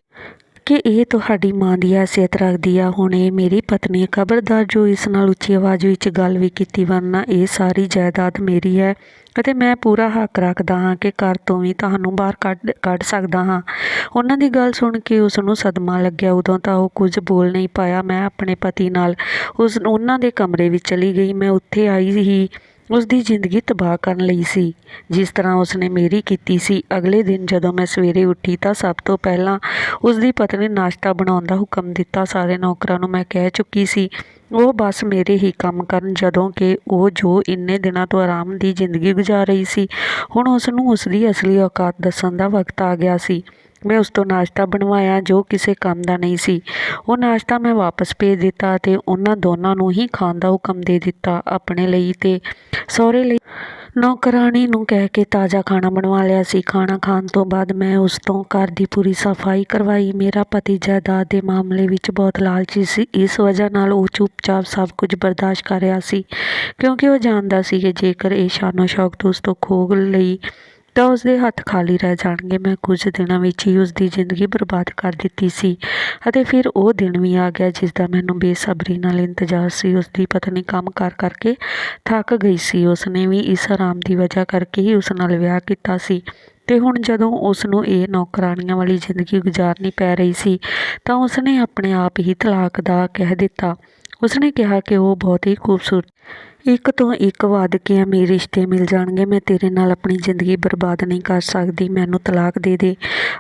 ਕਿ ਇਹ ਤੁਹਾਡੀ ਮਾਂ ਦੀ ਹੈਸੀਅਤ ਰੱਖਦੀ ਆ। ਹੁਣ ਇਹ ਮੇਰੀ ਪਤਨੀ ਹੈ ਖਬਰਦਾਰ ਜੋ ਇਸ ਨਾਲ ਉੱਚੀ ਆਵਾਜ਼ ਵਿੱਚ ਗੱਲ ਵੀ ਕੀਤੀ, ਵਰਨਾ ਇਹ ਸਾਰੀ ਜਾਇਦਾਦ ਮੇਰੀ ਹੈ ਅਤੇ ਮੈਂ ਪੂਰਾ ਹੱਕ ਰੱਖਦਾ ਹਾਂ ਕਿ ਘਰ ਤੋਂ ਵੀ ਤੁਹਾਨੂੰ ਬਾਹਰ ਕੱਢ ਕੱਢ ਸਕਦਾ ਹਾਂ। ਉਹਨਾਂ ਦੀ ਗੱਲ ਸੁਣ ਕੇ ਉਸ ਨੂੰ ਸਦਮਾ ਲੱਗਿਆ। ਉਦੋਂ ਤਾਂ ਉਹ ਕੁਝ ਬੋਲ ਨਹੀਂ ਪਾਇਆ। ਮੈਂ ਆਪਣੇ ਪਤੀ ਨਾਲ ਉਸ, ਉਹਨਾਂ ਦੇ ਕਮਰੇ ਵਿੱਚ ਚਲੀ ਗਈ। ਮੈਂ ਉੱਥੇ ਆਈ ਹੀ ਉਸ ਦੀ ਜ਼ਿੰਦਗੀ ਤਬਾਹ ਕਰਨ ਲਈ ਸੀ। ਜਿਸ ਤਰ੍ਹਾਂ ਉਸਨੇ ਮੇਰੀ ਕੀਤੀ ਸੀ, ਅਗਲੇ ਦਿਨ ਜਦੋਂ ਮੈਂ ਸਵੇਰੇ ਉੱਠੀ ਤਾਂ ਸਭ ਤੋਂ ਪਹਿਲਾਂ ਉਸ ਦੀ ਪਤਨੀ ਨਾਸ਼ਤਾ ਬਣਾਉਣ ਦਾ ਹੁਕਮ ਦਿੱਤਾ। ਸਾਰੇ ਨੌਕਰਾਂ ਨੂੰ ਮੈਂ ਕਹਿ ਚੁੱਕੀ ਸੀ ਉਹ ਬਸ ਮੇਰੇ ਹੀ ਕੰਮ ਕਰਨ ਜਦੋਂ ਕਿ ਉਹ ਜੋ ਇੰਨੇ ਦਿਨਾਂ ਤੋਂ ਆਰਾਮ ਦੀ ਜ਼ਿੰਦਗੀ ਗੁਜ਼ਾਰ ਰਹੀ ਸੀ, ਹੁਣ ਉਸ ਨੂੰ ਉਸ ਦੀ ਅਸਲੀ ਔਕਾਤ ਦੱਸਣ ਦਾ ਵਕਤ ਆ ਗਿਆ ਸੀ। ਮੈਂ ਉਸ ਤੋਂ ਨਾਸ਼ਤਾ ਬਣਵਾਇਆ ਜੋ ਕਿਸੇ ਕੰਮ ਦਾ ਨਹੀਂ ਸੀ। ਉਹ ਨਾਸ਼ਤਾ ਮੈਂ ਵਾਪਸ ਭੇਜ ਦਿੱਤਾ ਤੇ ਉਹਨਾਂ ਦੋਨਾਂ ਨੂੰ ਹੀ ਖਾਣ ਦਾ ਹੁਕਮ ਦੇ ਦਿੱਤਾ ਆਪਣੇ ਲਈ ਤੇ ਸਹੁਰੇ ਲਈ। ਨੌਕਰਾਣੀ ਨੂੰ ਕਹਿ ਕੇ ਤਾਜ਼ਾ ਖਾਣਾ ਬਣਵਾ ਲਿਆ ਸੀ। ਖਾਣਾ ਖਾਣ ਤੋਂ ਬਾਅਦ ਮੈਂ ਉਸ ਤੋਂ ਘਰ ਦੀ ਪੂਰੀ ਸਫ਼ਾਈ ਕਰਵਾਈ। ਮੇਰਾ ਪਤੀ ਜਾਇਦਾਦ ਦੇ ਮਾਮਲੇ ਵਿੱਚ ਬਹੁਤ ਲਾਲਚੀ ਸੀ। ਇਸ ਵਜ੍ਹਾ ਨਾਲ ਉਹ ਚੁੱਪਚਾਪ ਸਭ ਕੁਝ ਬਰਦਾਸ਼ਤ ਕਰ ਰਿਹਾ ਸੀ, ਕਿਉਂਕਿ ਉਹ ਜਾਣਦਾ ਸੀ ਕਿ ਜੇਕਰ ਇਹ ਸ਼ਾਨੋ ਸ਼ੌਕਤ ਉਸ ਤੋਂ ਖੋਹ ਲਈ ਤਾਂ ਉਸਦੇ ਹੱਥ ਖਾਲੀ ਰਹਿ ਜਾਣਗੇ। ਮੈਂ ਕੁਝ ਦਿਨਾਂ ਵਿੱਚ ਹੀ ਉਸਦੀ ਜ਼ਿੰਦਗੀ ਬਰਬਾਦ ਕਰ ਦਿੱਤੀ ਸੀ ਅਤੇ ਫਿਰ ਉਹ ਦਿਨ ਵੀ ਆ ਗਿਆ ਜਿਸ ਦਾ ਮੈਨੂੰ ਬੇਸਬਰੀ ਨਾਲ ਇੰਤਜ਼ਾਰ ਸੀ। ਉਸਦੀ ਪਤਨੀ ਕੰਮ ਕਰ ਕਰਕੇ ਥੱਕ ਗਈ ਸੀ। ਉਸਨੇ ਵੀ ਇਸ ਆਰਾਮ ਦੀ ਵਜ੍ਹਾ ਕਰਕੇ ਹੀ ਉਸ ਨਾਲ ਵਿਆਹ ਕੀਤਾ ਸੀ। ਤੇ ਹੁਣ ਜਦੋਂ ਉਸ ਨੂੰ ਇਹ ਨੌਕਰਾਨੀਆਂ ਵਾਲੀ ਜ਼ਿੰਦਗੀ ਗੁਜ਼ਾਰਨੀ ਪੈ ਰਹੀ ਸੀ, ਤਾਂ ਉਸਨੇ ਆਪਣੇ ਆਪ ਹੀ ਤਲਾਕ ਦਾ ਕਹਿ ਦਿੱਤਾ। ਉਸਨੇ ਕਿਹਾ ਕਿ ਉਹ ਬਹੁਤ ਹੀ ਖੂਬਸੂਰਤ ਇੱਕ ਤੋਂ ਇੱਕ ਵੱਧ ਕੇ ਅਮੀਰ ਰਿਸ਼ਤੇ ਮਿਲ ਜਾਣਗੇ। ਮੈਂ ਤੇਰੇ ਨਾਲ ਆਪਣੀ ਜ਼ਿੰਦਗੀ ਬਰਬਾਦ ਨਹੀਂ ਕਰ ਸਕਦੀ। ਮੈਨੂੰ ਤਲਾਕ ਦੇ ਦੇ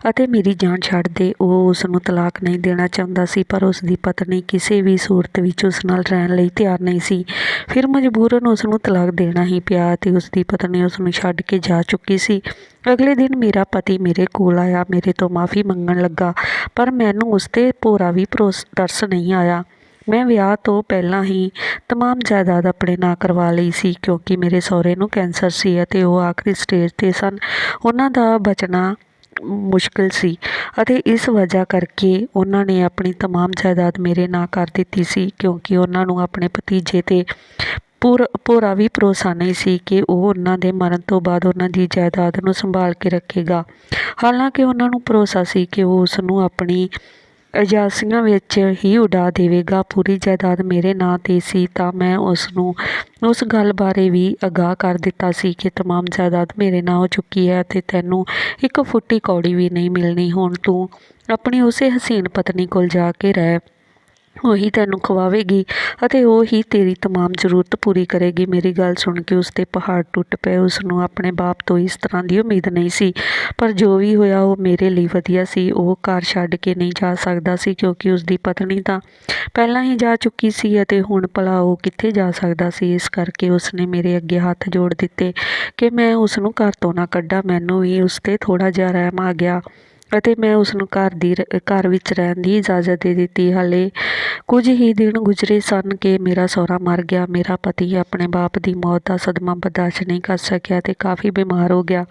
ਅਤੇ ਮੇਰੀ ਜਾਨ ਛੱਡ ਦੇ। ਉਹ ਉਸ ਨੂੰ ਤਲਾਕ ਨਹੀਂ ਦੇਣਾ ਚਾਹੁੰਦਾ ਸੀ, ਪਰ ਉਸ ਦੀ ਪਤਨੀ ਕਿਸੇ ਵੀ ਸੂਰਤ ਵਿੱਚ ਉਸ ਨਾਲ ਰਹਿਣ ਲਈ ਤਿਆਰ ਨਹੀਂ ਸੀ। ਫਿਰ ਮਜਬੂਰਨ ਉਸ ਨੂੰ ਤਲਾਕ ਦੇਣਾ ਹੀ ਪਿਆ ਤੇ ਉਸ ਦੀ ਪਤਨੀ ਉਸ ਨੂੰ ਛੱਡ ਕੇ ਜਾ ਚੁੱਕੀ ਸੀ। ਅਗਲੇ ਦਿਨ ਮੇਰਾ ਪਤੀ ਮੇਰੇ ਕੋਲ ਆਇਆ। ਮੇਰੇ ਤੋਂ ਮਾਫੀ ਮੰਗਣ ਲੱਗਾ, ਪਰ ਮੈਨੂੰ ਉਸ ਤੇ ਭੋਰਾ ਵੀ ਭਰੋਸ ਤਰਸ ਨਹੀਂ ਆਇਆ। ਮੈਂ ਵਿਆਹ ਤੋਂ ਪਹਿਲਾਂ ਹੀ ਤਮਾਮ ਜਾਇਦਾਦ ਆਪਣੇ ਨਾਂ ਕਰਵਾ ਲਈ ਸੀ, ਕਿਉਂਕਿ ਮੇਰੇ ਸਹੁਰੇ ਨੂੰ ਕੈਂਸਰ ਸੀ ਅਤੇ ਉਹ ਆਖਰੀ ਸਟੇਜ 'ਤੇ ਸਨ। ਉਹਨਾਂ ਦਾ ਬਚਣਾ ਮੁਸ਼ਕਿਲ ਸੀ ਅਤੇ ਇਸ ਵਜ੍ਹਾ ਕਰਕੇ ਉਹਨਾਂ ਨੇ ਆਪਣੀ ਤਮਾਮ ਜਾਇਦਾਦ ਮੇਰੇ ਨਾਂ ਕਰ ਦਿੱਤੀ ਸੀ, ਕਿਉਂਕਿ ਉਹਨਾਂ ਨੂੰ ਆਪਣੇ ਭਤੀਜੇ 'ਤੇ ਪੂਰ ਪੂਰਾ ਵੀ ਭਰੋਸਾ ਨਹੀਂ ਸੀ ਕਿ ਉਹ ਉਹਨਾਂ ਦੇ ਮਰਨ ਤੋਂ ਬਾਅਦ ਉਹਨਾਂ ਦੀ ਜਾਇਦਾਦ ਨੂੰ ਸੰਭਾਲ ਕੇ ਰੱਖੇਗਾ। ਹਾਲਾਂਕਿ ਉਹਨਾਂ ਨੂੰ ਭਰੋਸਾ ਸੀ ਕਿ ਉਹ ਉਸ ਨੂੰ ਆਪਣੀ ਏਜੰਸੀਆਂ ਵਿੱਚ ਹੀ ਉਡਾ ਦੇਵੇਗਾ। ਪੂਰੀ ਜਾਇਦਾਦ ਮੇਰੇ ਨਾਂ 'ਤੇ ਸੀ ਤਾਂ ਮੈਂ ਉਸ ਨੂੰ ਉਸ ਗੱਲ ਬਾਰੇ ਵੀ ਅਗਾਹ ਕਰ ਦਿੱਤਾ ਸੀ ਕਿ ਤਮਾਮ ਜਾਇਦਾਦ ਮੇਰੇ ਨਾਂ ਹੋ ਚੁੱਕੀ ਹੈ ਅਤੇ ਤੈਨੂੰ ਇੱਕ ਫੁੱਟੀ ਕੌੜੀ ਵੀ ਨਹੀਂ ਮਿਲਣੀ। ਹੁਣ ਤੂੰ ਆਪਣੀ ਉਸੇ ਹਸੀਨ ਪਤਨੀ ਕੋਲ ਜਾ ਕੇ ਰਹਿ। ਉਹੀ ਤੈਨੂੰ ਖਵਾਵੇਗੀ ਅਤੇ ਉਹ ਹੀ ਤੇਰੀ ਤਮਾਮ ਜ਼ਰੂਰਤ ਪੂਰੀ ਕਰੇਗੀ। ਮੇਰੀ ਗੱਲ ਸੁਣ ਕੇ ਉਸ ਦੇ ਪਹਾੜ ਟੁੱਟ ਪਏ। ਉਸ ਨੂੰ ਆਪਣੇ ਬਾਪ ਤੋਂ ਇਸ ਤਰ੍ਹਾਂ ਦੀ ਉਮੀਦ ਨਹੀਂ ਸੀ, ਪਰ ਜੋ ਵੀ ਹੋਇਆ ਉਹ ਮੇਰੇ ਲਈ ਵਧੀਆ ਸੀ। ਉਹ ਘਰ ਛੱਡ ਕੇ ਨਹੀਂ ਜਾ ਸਕਦਾ ਸੀ ਕਿਉਂਕਿ ਉਸ ਦੀ ਪਤਨੀ ਤਾਂ ਪਹਿਲਾਂ ਹੀ ਜਾ ਚੁੱਕੀ ਸੀ ਅਤੇ ਹੁਣ ਭਲਾ ਉਹ ਕਿੱਥੇ ਜਾ ਸਕਦਾ ਸੀ? ਇਸ ਕਰਕੇ ਉਸ ਨੇ ਮੇਰੇ ਅੱਗੇ ਹੱਥ ਜੋੜ ਦਿੱਤੇ ਕਿ ਮੈਂ ਉਸ ਨੂੰ ਘਰ ਤੋਂ ਨਾ ਕੱਢਾਂ। ਮੈਨੂੰ ਵੀ ਉਸ 'ਤੇ ਥੋੜ੍ਹਾ ਜਿਹਾ ਰਹਿਮ ਆ ਗਿਆ। ਅਤੇ ਮੈਂ ਉਸਨੂੰ ਘਰ ਦੀ ਰ- ਘਰ ਵਿੱਚ ਰਹਿਣ ਦੀ ਇਜਾਜ਼ਤ ਦੇ ਦਿੱਤੀ। ਹਾਲੇ ਕੁਝ ਹੀ ਦਿਨ ਗੁਜ਼ਰੇ ਸਨ ਕਿ ਮੇਰਾ ਸਹੁਰਾ ਮਰ ਗਿਆ। ਮੇਰਾ ਪਤੀ ਆਪਣੇ ਬਾਪ ਦੀ ਮੌਤ ਦਾ ਸਦਮਾ ਬਰਦਾਸ਼ਤ ਨਹੀਂ ਕਰ ਸਕਿਆ ਤੇ ਕਾਫੀ ਬਿਮਾਰ ਹੋ ਗਿਆ।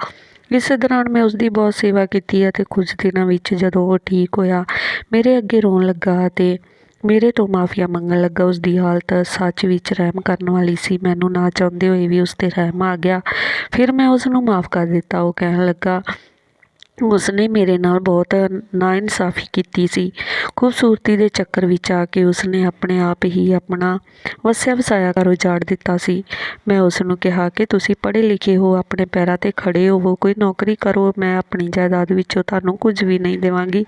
ਇਸ ਦੌਰਾਨ ਮੈਂ ਉਸ ਦੀ ਬਹੁਤ ਸੇਵਾ ਕੀਤੀ ਅਤੇ ਕੁਝ ਦਿਨਾਂ ਵਿੱਚ ਜਦੋਂ ਉਹ ਠੀਕ ਹੋਇਆ, ਮੇਰੇ ਅੱਗੇ ਰੋਣ ਲੱਗਾ ਅਤੇ ਮੇਰੇ ਤੋਂ ਮਾਫੀਆ ਮੰਗਣ ਲੱਗਾ। ਉਸ ਦੀ ਹਾਲਤ ਸੱਚ ਵਿੱਚ ਰਹਿਮ ਕਰਨ ਵਾਲੀ ਸੀ। ਮੈਨੂੰ ਨਾ ਚਾਹੁੰਦੇ ਹੋਏ ਵੀ ਉਸ ਤੇ ਰਹਿਮ ਆ ਗਿਆ। ਫਿਰ ਮੈਂ ਉਸ ਨੂੰ ਮਾਫ ਕਰ ਦਿੱਤਾ। ਉਹ ਕਹਿਣ ਲੱਗਾ ਉਸਨੇ ਮੇਰੇ ਨਾਲ ਬਹੁਤ ਨਾਇਨਸਾਫੀ ਕੀਤੀ ਸੀ। ਖੂਬਸੂਰਤੀ ਦੇ ਚੱਕਰ ਵਿੱਚ ਆ ਕੇ ਉਸਨੇ ਆਪਣੇ ਆਪ ਹੀ ਆਪਣਾ ਵਸਿਆ ਵਸਾਇਆ ਘਰ ਉਜਾੜ ਦਿੱਤਾ ਸੀ। ਮੈਂ ਉਸ ਨੂੰ ਕਿਹਾ ਕਿ ਤੁਸੀਂ ਪੜ੍ਹੇ ਲਿਖੇ ਹੋ, ਆਪਣੇ ਪੈਰਾਂ ਤੇ ਖੜੇ ਹੋਵੋ, ਕੋਈ ਨੌਕਰੀ ਕਰੋ, ਮੈਂ ਆਪਣੀ ਜਾਇਦਾਦ ਵਿੱਚੋਂ ਤੁਹਾਨੂੰ ਕੁਝ ਵੀ ਨਹੀਂ ਦੇਵਾਂਗੀ।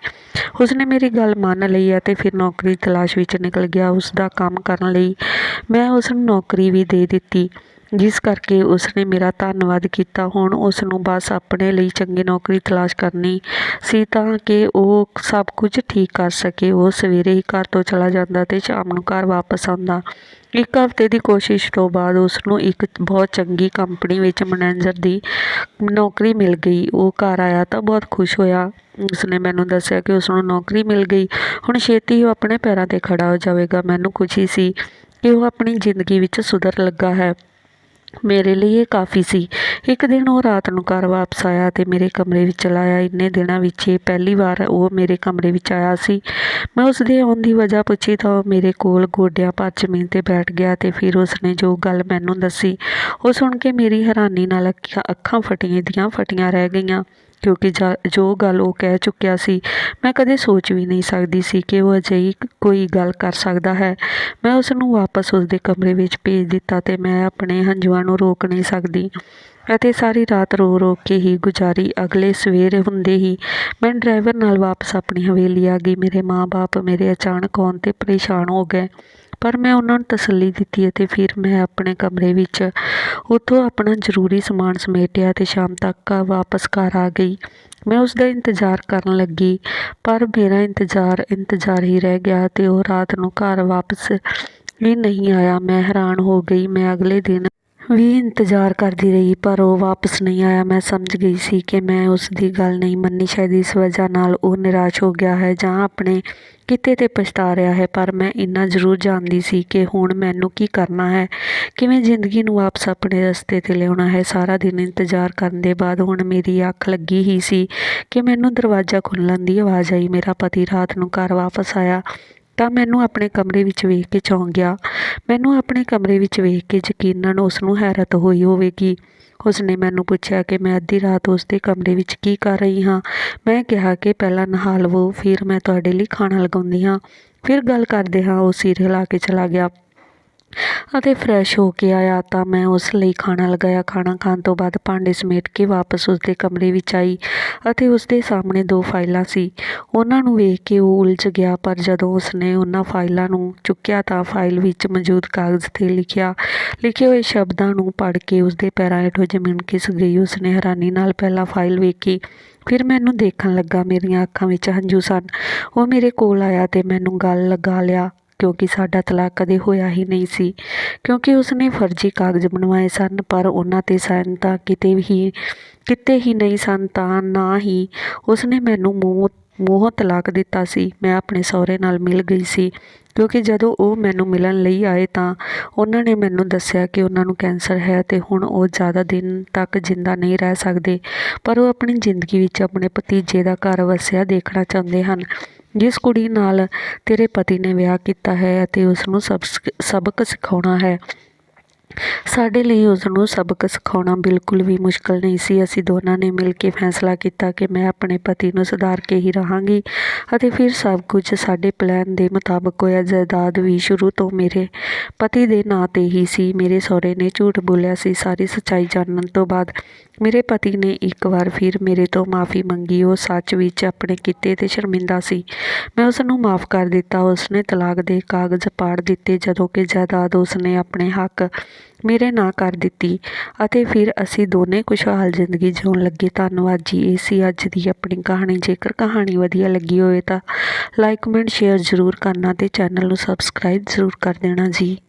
ਉਸਨੇ ਮੇਰੀ ਗੱਲ ਮੰਨ ਲਈ ਅਤੇ ਫਿਰ ਨੌਕਰੀ ਤਲਾਸ਼ ਵਿੱਚ ਨਿਕਲ ਗਿਆ। ਉਸ ਦਾ ਕੰਮ ਕਰਨ ਲਈ ਮੈਂ ਉਸ ਨੂੰ ਨੌਕਰੀ ਵੀ ਦੇ ਦਿੱਤੀ। ਜਿਸ ਕਰਕੇ ਉਸਨੇ ਮੇਰਾ ਧੰਨਵਾਦ ਕੀਤਾ। ਹੁਣ ਉਸ ਨੂੰ ਬਸ ਆਪਣੇ ਲਈ ਚੰਗੀ ਨੌਕਰੀ ਤਲਾਸ਼ ਕਰਨੀ ਸੀ ਤਾਂ ਕਿ ਉਹ ਸਭ ਕੁਝ ਠੀਕ ਕਰ ਸਕੇ। ਉਹ ਸਵੇਰੇ ਹੀ ਘਰ ਤੋਂ ਚਲਾ ਜਾਂਦਾ ਤੇ ਸ਼ਾਮ ਨੂੰ ਘਰ ਵਾਪਸ ਆਉਂਦਾ। ਇੱਕ ਹਫ਼ਤੇ ਦੀ ਕੋਸ਼ਿਸ਼ ਤੋਂ ਬਾਅਦ ਉਸ ਨੂੰ ਇੱਕ ਬਹੁਤ ਚੰਗੀ ਕੰਪਨੀ ਵਿੱਚ ਮੈਨੇਜਰ ਦੀ ਨੌਕਰੀ ਮਿਲ ਗਈ। ਉਹ ਘਰ ਆਇਆ ਤਾਂ ਬਹੁਤ ਖੁਸ਼ ਹੋਇਆ। ਉਸਨੇ ਮੈਨੂੰ ਦੱਸਿਆ ਕਿ ਉਸ ਨੂੰ ਨੌਕਰੀ ਮਿਲ ਗਈ। ਹੁਣ ਛੇਤੀ ਉਹ ਆਪਣੇ ਪੈਰਾਂ ਤੇ ਖੜਾ ਹੋ ਜਾਵੇਗਾ। ਮੈਨੂੰ ਖੁਸ਼ੀ ਸੀ ਕਿ ਉਹ ਆਪਣੀ ਜ਼ਿੰਦਗੀ ਵਿੱਚ ਸੁਧਰ ਲੱਗਾ ਹੈ। ਮੇਰੇ ਲਈ ਇਹ ਕਾਫੀ ਸੀ। ਇੱਕ ਦਿਨ ਉਹ ਰਾਤ ਨੂੰ ਘਰ ਵਾਪਸ ਆਇਆ ਤੇ ਮੇਰੇ ਕਮਰੇ ਵਿੱਚ ਲਾਇਆ। ਇੰਨੇ ਦਿਨਾਂ ਵਿੱਚ ਇਹ ਪਹਿਲੀ ਵਾਰ ਉਹ ਮੇਰੇ ਕਮਰੇ ਵਿੱਚ ਆਇਆ ਸੀ। ਮੈਂ ਉਸ ਦੇ ਆਉਣ ਦੀ ਵਜ੍ਹਾ ਪੁੱਛੀ ਤਾਂ ਉਹ ਮੇਰੇ ਕੋਲ ਗੋਡਿਆਂ ਪਰ ਜ਼ਮੀਨ ਤੇ ਬੈਠ ਗਿਆ ਤੇ ਫਿਰ ਉਸਨੇ ਜੋ ਗੱਲ ਮੈਨੂੰ ਦੱਸੀ, ਉਹ ਸੁਣ ਕੇ ਮੇਰੀ ਹੈਰਾਨੀ ਨਾਲ ਅੱਖਾਂ ਅੱਖਾਂ ਫਟੀਆਂ, ਦੀਆਂ ਫਟੀਆਂ ਰਹਿ ਗਈਆਂ। ਕਿਉਂਕਿ ਜਾ- ਜੋ ਗੱਲ ਉਹ ਕਹਿ ਚੁੱਕਿਆ ਸੀ, ਮੈਂ ਕਦੇ ਸੋਚ ਵੀ ਨਹੀਂ ਸਕਦੀ ਸੀ ਕਿ ਉਹ ਅਜਿਹੀ ਕੋਈ ਗੱਲ ਕਰ ਸਕਦਾ ਹੈ। ਮੈਂ ਉਸ ਨੂੰ ਵਾਪਸ ਉਸ ਦੇ ਕਮਰੇ ਵਿੱਚ ਭੇਜ ਦਿੱਤਾ ਤੇ ਮੈਂ ਆਪਣੇ ਹੰਝੂਆਂ ਨੂੰ ਰੋਕ ਨਹੀਂ ਸਕਦੀ। ਅਤੇ ਸਾਰੀ ਰਾਤ ਰੋ ਰੋ ਕੇ ਹੀ ਗੁਜ਼ਾਰੀ ਅਗਲੇ ਸਵੇਰ ਹੁੰਦੇ ਹੀ ਮੈਂ ਡਰਾਈਵਰ ਨਾਲ ਵਾਪਸ ਆਪਣੀ ਹਵੇਲੀ ਆ ਗਈ। ਮੇਰੇ ਮਾਂ-ਬਾਪ ਮੇਰੇ ਅਚਾਨਕ ਆਉਣ ਤੇ ਪਰੇਸ਼ਾਨ ਹੋ ਗਏ। ਪਰ ਮੈਂ ਉਹਨਾਂ ਨੂੰ ਤਸੱਲੀ ਦਿੱਤੀ ਅਤੇ ਫਿਰ ਮੈਂ ਆਪਣੇ ਕਮਰੇ ਵਿੱਚ ਉੱਥੋਂ ਆਪਣਾ ਜ਼ਰੂਰੀ ਸਮਾਨ ਸਮੇਟਿਆ ਅਤੇ ਸ਼ਾਮ ਤੱਕ ਵਾਪਸ ਘਰ ਆ ਗਈ। ਮੈਂ ਉਸ ਦਾ ਇੰਤਜ਼ਾਰ ਕਰਨ ਲੱਗੀ, ਪਰ ਮੇਰਾ ਇੰਤਜ਼ਾਰ ਇੰਤਜ਼ਾਰ ਹੀ ਰਹਿ ਗਿਆ ਅਤੇ ਉਹ ਰਾਤ ਨੂੰ ਘਰ ਵਾਪਸ ਵੀ ਨਹੀਂ ਆਇਆ। ਮੈਂ ਹੈਰਾਨ ਹੋ ਗਈ। ਮੈਂ ਅਗਲੇ ਦਿਨ ਵੀ ਇੰਤਜ਼ਾਰ ਕਰਦੀ ਰਹੀ, ਪਰ ਉਹ ਵਾਪਸ ਨਹੀਂ ਆਇਆ। ਮੈਂ ਸਮਝ ਗਈ ਸੀ ਕਿ ਮੈਂ ਉਸ ਦੀ ਗੱਲ ਨਹੀਂ ਮੰਨੀ, ਸ਼ਾਇਦ ਇਸ ਵਜ੍ਹਾ ਨਾਲ ਉਹ ਨਿਰਾਸ਼ ਹੋ ਗਿਆ ਹੈ ਜਾਂ ਆਪਣੇ ਕਿਤੇ ਤੇ ਪਛਤਾ ਰਿਹਾ ਹੈ। ਪਰ ਮੈਂ ਇੰਨਾ ਜ਼ਰੂਰ ਜਾਣਦੀ ਸੀ ਕਿ ਹੁਣ ਮੈਨੂੰ ਕੀ ਕਰਨਾ ਹੈ, ਕਿਵੇਂ ਜ਼ਿੰਦਗੀ ਨੂੰ ਵਾਪਸ ਆਪਣੇ ਰਸਤੇ ਤੇ ਲਿਆਉਣਾ ਹੈ। ਸਾਰਾ ਦਿਨ ਇੰਤਜ਼ਾਰ ਕਰਨ ਦੇ ਬਾਅਦ ਹੁਣ ਮੇਰੀ ਅੱਖ ਲੱਗੀ ਹੀ ਸੀ ਕਿ ਮੈਨੂੰ ਦਰਵਾਜ਼ਾ ਖੁੱਲ੍ਹਣ ਦੀ ਆਵਾਜ਼ ਆਈ। ਮੇਰਾ ਪਤੀ ਰਾਤ ਨੂੰ ਘਰ ਵਾਪਸ ਆਇਆ। ਤਾਂ ਮੈਨੂੰ ਆਪਣੇ ਕਮਰੇ ਵਿੱਚ ਵੇਖ ਕੇ ਚੌਂਕ ਗਿਆ। ਮੈਨੂੰ ਆਪਣੇ ਕਮਰੇ ਵਿੱਚ ਵੇਖ ਕੇ ਯਕੀਨਨ ਉਸ ਨੂੰ ਹੈਰਤ ਹੋਈ ਹੋਵੇਗੀ। ਉਸਨੇ ਮੈਨੂੰ ਪੁੱਛਿਆ ਕਿ ਮੈਂ ਅੱਧੀ ਰਾਤ ਉਸ ਦੇ ਕਮਰੇ ਵਿੱਚ ਕੀ ਕਰ ਰਹੀ ਹਾਂ। ਮੈਂ ਕਿਹਾ ਕਿ ਪਹਿਲਾਂ ਨਹਾ ਲਵੋ, ਫਿਰ ਮੈਂ ਤੁਹਾਡੇ ਲਈ ਖਾਣਾ ਲਗਾਉਂਦੀ ਹਾਂ। ਫਿਰ ਗੱਲ ਕਰਦੇ ਹਾਂ, ਉਹ ਸੀਰੀਅਲ ਹਿਲਾ ਕੇ ਚਲਾ ਗਿਆ। ਅਤੇ ਫਰੈਸ਼ ਹੋ ਕੇ ਆਇਆ ਤਾਂ ਮੈਂ ਉਸ ਲਈ ਖਾਣਾ ਲਗਾਇਆ। ਖਾਣਾ ਖਾਣ ਤੋਂ ਬਾਅਦ ਭਾਂਡੇ ਸਮੇਟ ਕੇ ਵਾਪਸ ਉਸਦੇ ਕਮਰੇ ਵਿੱਚ ਆਈ ਅਤੇ ਉਸਦੇ ਸਾਹਮਣੇ ਦੋ ਫਾਈਲਾਂ ਸੀ। ਉਹਨਾਂ ਨੂੰ ਵੇਖ ਕੇ ਉਹ ਉਲਝ ਗਿਆ, ਪਰ ਜਦੋਂ ਉਸਨੇ ਉਹਨਾਂ ਫਾਈਲਾਂ ਨੂੰ ਚੁੱਕਿਆ ਤਾਂ ਫਾਈਲ ਵਿੱਚ ਮੌਜੂਦ ਕਾਗਜ਼ ਤੇ ਲਿਖਿਆ। ਲਿਖੇ ਹੋਏ ਸ਼ਬਦਾਂ ਨੂੰ ਪੜ੍ਹ ਕੇ ਉਸਦੇ ਪੈਰਾਂ ਹੇਠੋਂ ਜ਼ਮੀਨ ਕਿਸ ਗਈ। ਉਸਨੇ ਹੈਰਾਨੀ ਨਾਲ ਪਹਿਲਾਂ ਫਾਈਲ ਵੇਖੀ, ਫਿਰ ਮੈਨੂੰ ਦੇਖਣ ਲੱਗਾ, ਮੇਰੀਆਂ ਅੱਖਾਂ ਵਿੱਚ ਹੰਝੂ ਸਨ। ਉਹ ਮੇਰੇ ਕੋਲ ਆਇਆ ਤੇ ਮੈਨੂੰ ਗੱਲ ਲਗਾ ਲਿਆ। ਕਿਉਂਕਿ ਸਾਡਾ ਤਲਾਕ ਕਦੇ ਹੋਇਆ ਹੀ ਨਹੀਂ ਸੀ। ਕਿਉਂਕਿ ਉਸਨੇ ਫਰਜ਼ੀ ਕਾਗਜ਼ ਬਣਵਾਏ ਸਨ, ਪਰ ਉਹਨਾਂ ਤੇ ਸਾਈਨ ਤਾਂ ਕਿਤੇ ਵੀ, ਕਿਤੇ ਹੀ ਨਹੀਂ ਸਨ, ਤਾਂ ਨਾ ਹੀ ਉਸਨੇ ਮੈਨੂੰ ਮੂੰਹ, ਮੂੰਹੋਂ ਤਲਾਕ ਦਿੱਤਾ ਸੀ। ਮੈਂ ਆਪਣੇ ਸਹੁਰੇ ਨਾਲ ਮਿਲ ਗਈ ਸੀ, ਕਿਉਂਕਿ ਜਦੋਂ ਉਹ ਮੈਨੂੰ ਮਿਲਣ ਲਈ ਆਏ ਤਾਂ ਉਹਨਾਂ ਨੇ ਮੈਨੂੰ ਦੱਸਿਆ ਕਿ ਉਹਨਾਂ ਨੂੰ ਕੈਂਸਰ ਹੈ ਤੇ ਹੁਣ ਉਹ ਜ਼ਿਆਦਾ ਦਿਨ ਤੱਕ ਜਿੰਦਾ ਨਹੀਂ ਰਹਿ ਸਕਦੇ। ਪਰ ਉਹ ਆਪਣੀ ਜ਼ਿੰਦਗੀ ਵਿੱਚ ਆਪਣੇ ਭਤੀਜੇ ਦਾ ਘਰ ਵਸਿਆ ਦੇਖਣਾ ਚਾਹੁੰਦੇ ਹਨ। ਜਿਸ ਕੁੜੀ ਨਾਲ ਤੇਰੇ ਪਤੀ ਨੇ ਵਿਆਹ ਕੀਤਾ ਹੈ ਅਤੇ ਉਸ ਨੂੰ ਸਬਕ ਸਬਕ ਸਿਖਾਉਣਾ ਹੈ। ਸਾਡੇ ਲਈ ਉਸ ਨੂੰ ਸਬਕ ਸਿਖਾਉਣਾ ਬਿਲਕੁਲ ਵੀ ਮੁਸ਼ਕਲ ਨਹੀਂ ਸੀ। ਅਸੀਂ ਦੋਨਾਂ ਨੇ ਮਿਲ ਕੇ ਫੈਸਲਾ ਕੀਤਾ ਕਿ ਮੈਂ ਆਪਣੇ ਪਤੀ ਨੂੰ ਸੁਧਾਰ ਕੇ ਹੀ ਰਹਾਂਗੀ ਅਤੇ ਫਿਰ ਸਭ ਕੁਝ ਸਾਡੇ ਪਲਾਨ ਦੇ ਮੁਤਾਬਕ ਹੋਇਆ। ਜਾਇਦਾਦ ਵੀ ਸ਼ੁਰੂ ਤੋਂ ਮੇਰੇ ਪਤੀ ਦੇ ਨਾਂ ਤੇ ਹੀ ਸੀ। ਮੇਰੇ ਸਹੁਰੇ ਨੇ ਝੂਠ ਬੋਲਿਆ ਸੀ। ਸਾਰੀ ਸੱਚਾਈ ਜਾਣਨ ਤੋਂ ਬਾਅਦ ਮੇਰੇ ਪਤੀ ਨੇ ਇੱਕ ਵਾਰ ਫਿਰ ਮੇਰੇ ਤੋਂ ਮਾਫੀ ਮੰਗੀ। ਉਹ ਸੱਚ ਵਿੱਚ ਆਪਣੇ ਕੀਤੇ ਤੇ ਸ਼ਰਮਿੰਦਾ ਸੀ। ਮੈਂ ਉਸ ਨੂੰ ਮਾਫ ਕਰ ਦਿੱਤਾ। ਉਸ ਨੇ ਤਲਾਕ ਦੇ ਕਾਗਜ਼ ਪਾੜ ਦਿੱਤੇ ਜਦੋਂ ਕਿ ਜਾਇਦਾਦ ਉਸ ਨੇ ਆਪਣੇ ਹੱਕ ਮੇਰੇ ਨਾਂ ਕਰ ਦਿੱਤੀ ਅਤੇ ਫਿਰ ਅਸੀਂ ਦੋਨੇ ਖੁਸ਼ਹਾਲ ਜ਼ਿੰਦਗੀ ਜਿਉਣ ਲੱਗੇ। ਧੰਨਵਾਦ ਜੀ, ਇਹ ਸੀ ਅੱਜ ਦੀ ਆਪਣੀ ਕਹਾਣੀ। ਜੇਕਰ ਕਹਾਣੀ ਵਧੀਆ ਲੱਗੀ ਹੋਵੇ ਤਾਂ ਲਾਈਕ ਕਮੈਂਟ ਸ਼ੇਅਰ ਜ਼ਰੂਰ ਕਰਨਾ ਅਤੇ ਚੈਨਲ ਨੂੰ ਸਬਸਕ੍ਰਾਈਬ ਜ਼ਰੂਰ ਕਰ ਦੇਣਾ ਜੀ।